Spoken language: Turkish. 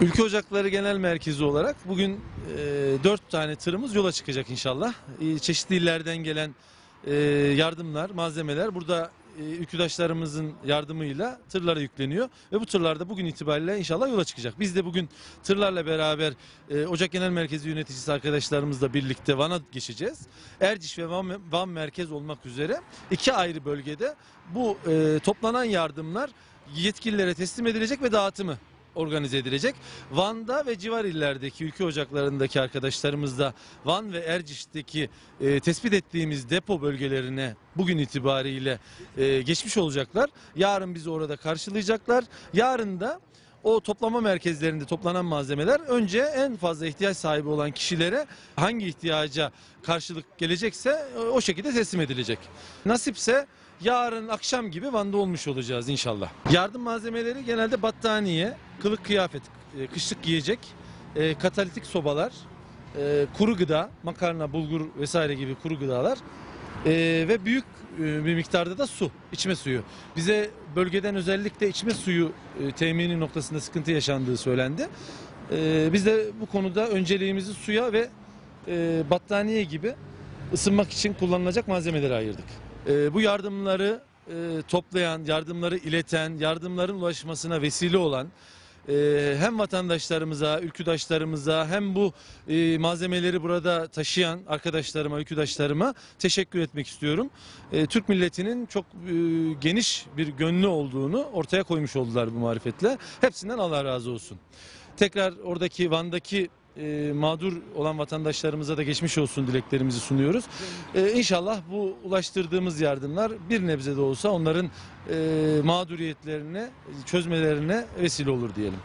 Ülke Ocakları Genel Merkezi olarak bugün e, 4 tane tırımız yola çıkacak inşallah. E, çeşitli illerden gelen e, yardımlar, malzemeler burada e, ülküdaşlarımızın yardımıyla tırlara yükleniyor. Ve bu tırlar da bugün itibariyle inşallah yola çıkacak. Biz de bugün tırlarla beraber e, Ocak Genel Merkezi yöneticisi arkadaşlarımızla birlikte Van'a geçeceğiz. Erciş ve Van, Van merkez olmak üzere iki ayrı bölgede bu e, toplanan yardımlar yetkililere teslim edilecek ve dağıtımı organize edilecek. Van'da ve civar illerdeki ülke ocaklarındaki arkadaşlarımız da Van ve Erciş'teki e, tespit ettiğimiz depo bölgelerine bugün itibariyle e, geçmiş olacaklar. Yarın bizi orada karşılayacaklar. Yarın da o toplama merkezlerinde toplanan malzemeler önce en fazla ihtiyaç sahibi olan kişilere hangi ihtiyaca karşılık gelecekse e, o şekilde teslim edilecek. Nasipse yarın akşam gibi Van'da olmuş olacağız inşallah. Yardım malzemeleri genelde battaniye, kılık kıyafet, e, kışlık giyecek, e, katalitik sobalar, kuru gıda, makarna, bulgur vesaire gibi kuru gıdalar e, ve büyük e, bir miktarda da su, içme suyu. Bize bölgeden özellikle içme suyu e, temini noktasında sıkıntı yaşandığı söylendi. E, biz de bu konuda önceliğimizi suya ve e, battaniye gibi ısınmak için kullanılacak malzemelere ayırdık. E, bu yardımları e, toplayan, yardımları ileten, yardımların ulaşmasına vesile olan e, hem vatandaşlarımıza, ülküdaşlarımıza hem bu e, malzemeleri burada taşıyan arkadaşlarıma, ülküdaşlarıma teşekkür etmek istiyorum. E, Türk milletinin çok e, geniş bir gönlü olduğunu ortaya koymuş oldular bu marifetle. Hepsinden Allah razı olsun. Tekrar oradaki Van'daki e, mağdur olan vatandaşlarımıza da geçmiş olsun dileklerimizi sunuyoruz. E, inşallah bu ulaştırdığımız yardımlar bir nebze de olsa onların e, mağduriyetlerini çözmelerine vesile olur diyelim.